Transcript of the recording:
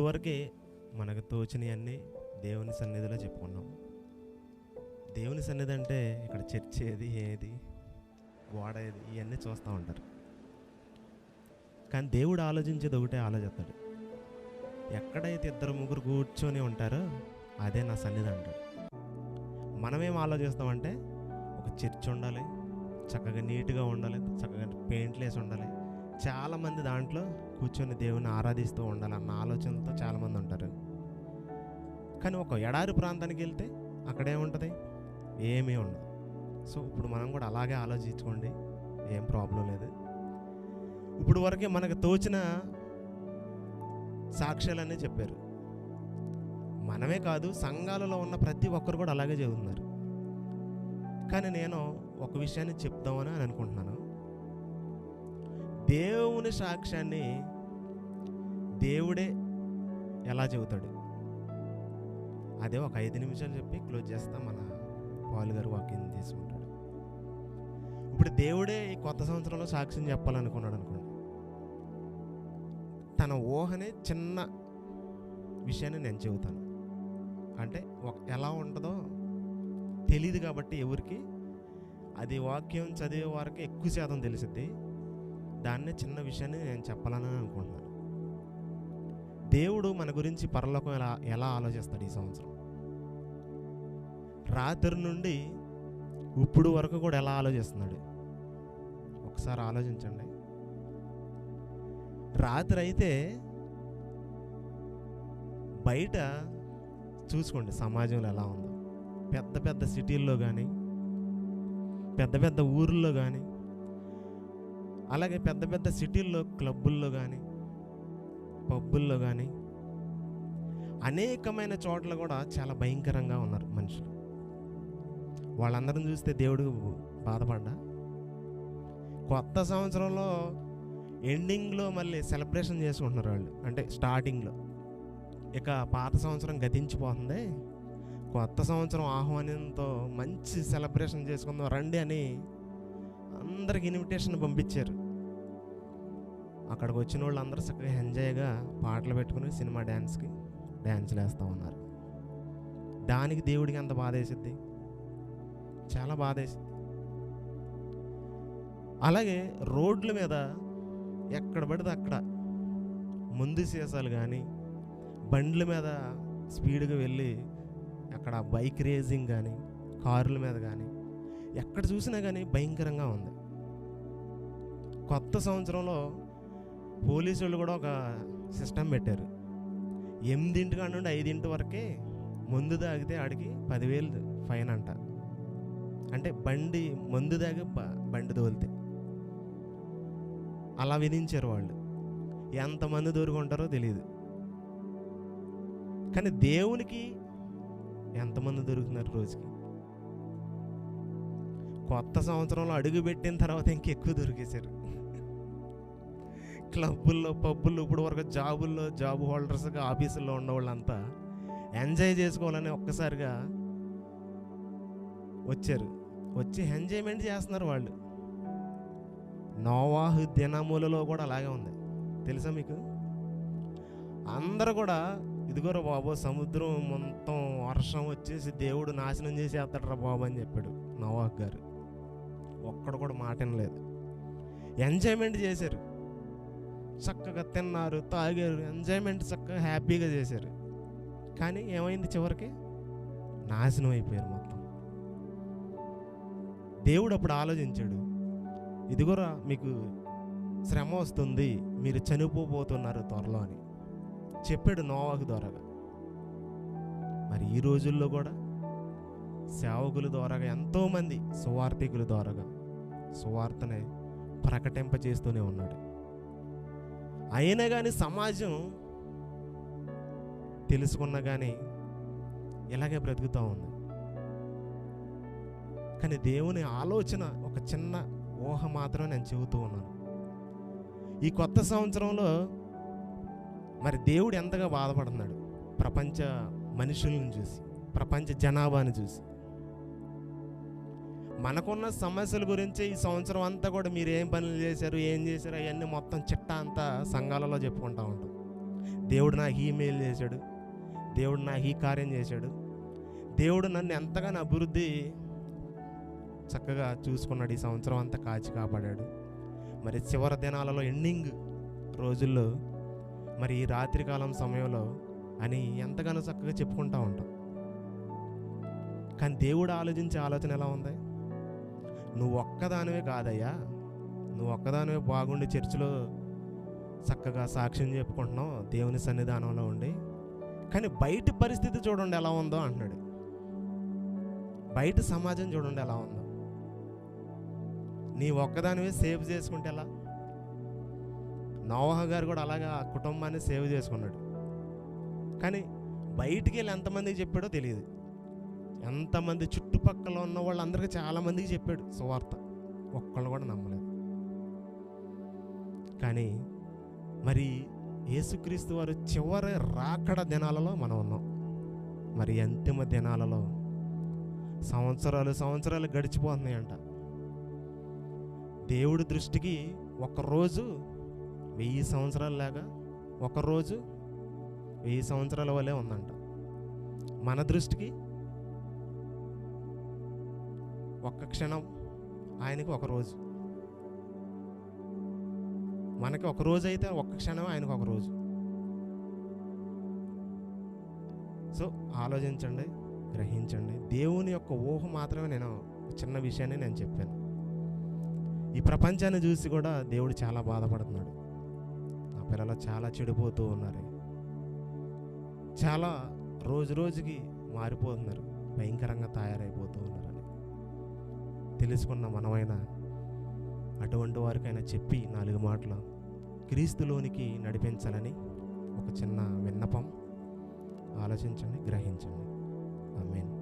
వరకే మనకు తోచినవన్నీ దేవుని సన్నిధిలో చెప్పుకున్నాం. దేవుని సన్నిధి అంటే ఇక్కడ చర్చ్ ఏది ఏది గోడ ఏది ఇవన్నీ చూస్తూ ఉంటారు. కానీ దేవుడు ఆలోచించేది ఒకటే ఆలోచిస్తాడు. ఎక్కడైతే ఇద్దరు ముగ్గురు కూర్చొని ఉంటారో అదే నా సన్నిధి అంటాడు. మనమేం ఆలోచిస్తామంటే ఒక చర్చ్ ఉండాలి చక్కగా నీట్గా ఉండాలి చక్కగా పెయింట్లు వేసి ఉండాలి చాలామంది దాంట్లో కూర్చొని దేవుని ఆరాధిస్తూ ఉండాలన్న ఆలోచనతో చాలామంది ఉంటారు. కానీ ఒక ఎడారి ప్రాంతానికి వెళ్తే అక్కడేముంటుంది ఏమీ ఉండదు. సో ఇప్పుడు మనం కూడా అలాగే ఆలోచించుకోండి ఏం ప్రాబ్లం లేదు. ఇప్పుడు వరకే మనకు తోచిన సాక్ష్యాలన్నీ చెప్పారు. మనమే కాదు సంఘాలలో ఉన్న ప్రతి ఒక్కరు కూడా అలాగే చదువుతున్నారు కానీ నేను ఒక విషయాన్ని చెప్దామని అని అనుకుంటున్నాను. దేవుని సాక్ష్యాన్ని దేవుడే ఎలా చెబుతాడు? అదే ఒక ఐదు నిమిషాలు చెప్పి క్లోజ్ చేస్తా మన పాలు గారు వాక్యం తీసుకుంటాడు. ఇప్పుడు దేవుడే ఈ కొత్త సంవత్సరంలో సాక్ష్యం చెప్పాలనుకున్నాడు అనుకోండి. తన ఊహని చిన్న విషయాన్ని నేను చెబుతాను. అంటే ఒక ఎలా ఉంటుందో తెలియదు కాబట్టి ఎవరికి అది వాక్యం చదివే వారికి ఎక్కువ శాతం తెలిసిద్ది. దాన్నే చిన్న విషయాన్ని నేను చెప్పాలని అనుకుంటున్నాను. దేవుడు మన గురించి పరలోకం ఎలా ఎలా ఆలోచిస్తాడు ఈ సంవత్సరం? రాత్రి నుండి ఇప్పుడు వరకు కూడా ఎలా ఆలోచిస్తున్నాడు? ఒకసారి ఆలోచించండి. రాత్రి అయితే బయట చూసుకోండి సమాజంలో ఎలా ఉందో. పెద్ద పెద్ద సిటీల్లో కానీ పెద్ద పెద్ద ఊర్లో కానీ అలాగే పెద్ద పెద్ద సిటీల్లో క్లబ్బుల్లో కానీ పబ్బుల్లో కానీ అనేకమైన చోట్ల కూడా చాలా భయంకరంగా ఉన్నారు మనుషులు. వాళ్ళందరం చూస్తే దేవుడు బాధపడ్డా? కొత్త సంవత్సరంలో ఎండింగ్లో మళ్ళీ సెలబ్రేషన్ చేసుకుంటున్నారు వాళ్ళు. అంటే స్టార్టింగ్లో. ఇక పాత సంవత్సరం గతించిపోతుంది. కొత్త సంవత్సరం ఆహ్వానంతో మంచి సెలబ్రేషన్ చేసుకుందాం రండి అని అందరికి ఇన్విటేషన్ పంపించారు. అక్కడికి వచ్చిన వాళ్ళు అందరూ చక్కగా ఎంజాయ్గా పాటలు పెట్టుకుని సినిమా డ్యాన్స్కి డ్యాన్స్లు వేస్తూ ఉన్నారు. దానికి దేవుడికి అంత బాధ వేసిద్ది? చాలా బాధ వేసిద్ది. అలాగే రోడ్ల మీద ఎక్కడ పడితే అక్కడ ముందు సీసాలు కానీ బండ్ల మీద స్పీడ్గా వెళ్ళి అక్కడ బైక్ రేసింగ్ కానీ కార్ల మీద కానీ ఎక్కడ చూసినా కానీ భయంకరంగా ఉంది. కొత్త సంవత్సరంలో పోలీసు వాళ్ళు కూడా ఒక సిస్టమ్ పెట్టారు. ఎనిమిదింటి కాడ నుండి ఐదింటి వరకే ముందు తాగితే ఆడికి పదివేలు ఫైన్ అంట. అంటే బండి మందు దాగి బండి తోలితే. అలా విధించారు వాళ్ళు. ఎంతమంది దొరుకుంటారో తెలియదు కానీ దేవునికి ఎంతమంది దొరుకుతున్నారు రోజుకి? కొత్త సంవత్సరంలో అడుగుపెట్టిన తర్వాత ఇంకెక్కువ దొరికేశారు. క్లబ్బుల్లో పబ్బుల్లో ఇప్పుడు వరకు జాబుల్లో జాబ్ హోల్డర్స్గా ఆఫీసుల్లో ఉన్న వాళ్ళంతా ఎంజాయ్ చేసుకోవాలని ఒక్కసారిగా వచ్చారు. వచ్చి ఎంజాయ్మెంట్ చేస్తున్నారు వాళ్ళు. నోవాహు దినములలో కూడా అలాగే ఉంది. తెలుసా మీకు? అందరూ కూడా ఇదిగోరా బాబు సముద్రం మొత్తం వర్షం వచ్చేసి దేవుడు నాశనం చేసేస్తాడరా బాబు అని చెప్పాడు నవాహ్ గారు. ఒక్కడు కూడా మాట వినలేదు. ఎంజాయ్మెంట్ చేశారు. చక్కగా తిన్నారు తాగారు ఎంజాయ్మెంట్ చక్కగా హ్యాపీగా చేశారు. కానీ ఏమైంది చివరికి? నాశనం అయిపోయారు మొత్తం. దేవుడు అప్పుడు ఆలోచించాడు ఇదిగోరా మీకు శ్రమ వస్తుంది మీరు చనిపోబోతున్నారు త్వరలో అని చెప్పాడు నోవాకు ద్వారా మరి ఈ రోజుల్లో కూడా సేవకుల ద్వారాగా ఎంతోమంది సువార్థికుల ద్వారాగా సువార్తనే ప్రకటింప చేస్తూనే ఉన్నాడు. అయినా కానీ సమాజం తెలుసుకున్నా కానీ ఇలాగే బ్రతుకుతూ ఉంది. కానీ దేవుని ఆలోచన ఒక చిన్న ఊహ మాత్రం నేను చెబుతూ ఉన్నాను. ఈ కొత్త సంవత్సరంలో మరి దేవుడు ఎంతగా బాధపడుతున్నాడు? ప్రపంచ మనుషులను చూసి ప్రపంచ జనాభాని చూసి. మనకున్న సమస్యల గురించి ఈ సంవత్సరం అంతా కూడా మీరు ఏం పనులు చేశారు ఏం చేశారు అవన్నీ మొత్తం చిట్టా అంతా సంఘాలలో చెప్పుకుంటూ ఉంటాం. దేవుడు నాకు ఈమెయిల్ చేశాడు. దేవుడు నాకు ఈ కార్యం చేశాడు. దేవుడు నన్ను ఎంతగానో అభివృద్ధి చక్కగా చూసుకున్నాడు. ఈ సంవత్సరం అంతా కాచి కాపాడాడు. మరి చివరి దినాలలో ఎండింగ్ రోజుల్లో మరి ఈ రాత్రికాలం సమయంలో అని ఎంతగానో చక్కగా చెప్పుకుంటూ ఉంటాం. కానీ దేవుడు ఆలోచించే ఆలోచన ఎలా ఉంది? నువ్వు ఒక్కదానివే కాదయ్యా. నువ్వు ఒక్కదానివే బాగుండి చర్చిలో చక్కగా సాక్ష్యం చెప్పుకుంటున్నావు దేవుని సన్నిధానంలో ఉండి. కానీ బయట పరిస్థితి చూడండి ఎలా ఉందో అంటున్నాడు. బయట సమాజం చూడండి ఎలా ఉందో. నీ ఒక్కదానివే సేవ్ చేసుకుంటే ఎలా? నోవహ గారు కూడా అలాగా ఆ కుటుంబాన్ని సేవ్ చేసుకున్నాడు. కానీ బయటికి వెళ్ళి ఎంతమందికి చెప్పాడో తెలియదు. ఎంతమంది చుట్టుపక్కల ఉన్న వాళ్ళందరికీ చాలామందికి చెప్పాడు సువార్త. ఒక్కళ్ళు కూడా నమ్మలేదు. కానీ మరి యేసుక్రీస్తు వారు చివరి రాకడ దినాలలో మనం ఉన్నాం. మరి అంతిమ దినాలలో సంవత్సరాలు సంవత్సరాలు గడిచిపోతున్నాయంట. దేవుడి దృష్టికి ఒక రోజు వెయ్యి సంవత్సరాలు లాగా ఒకరోజు వెయ్యి సంవత్సరాల వలె ఉందంట. మన దృష్టికి ఒక్క క్షణం ఆయనకి ఒక రోజు. మనకి ఒక రోజు అయితే ఒక్క క్షణం ఆయనకు ఒక రోజు. సో ఆలోచించండి గ్రహించండి. దేవుని యొక్క ఊహ మాత్రమే నేను చిన్న విషయాన్ని నేను చెప్పాను. ఈ ప్రపంచాన్ని చూసి కూడా దేవుడు చాలా బాధపడుతున్నాడు. నా పిల్లలు చాలా చెడిపోతూ ఉన్నారు. చాలా రోజు రోజుకి మారిపోతున్నారు. భయంకరంగా తయారైపోతూ ఉన్నారు. తెలుసుకున్న మనమైనా అటువంటి వారికైనా చెప్పి నాలుగు మాటలు క్రీస్తులోనికి నడిపించాలని ఒక చిన్న విన్నపం ఆలోచించండి గ్రహించండి. ఆమేన్.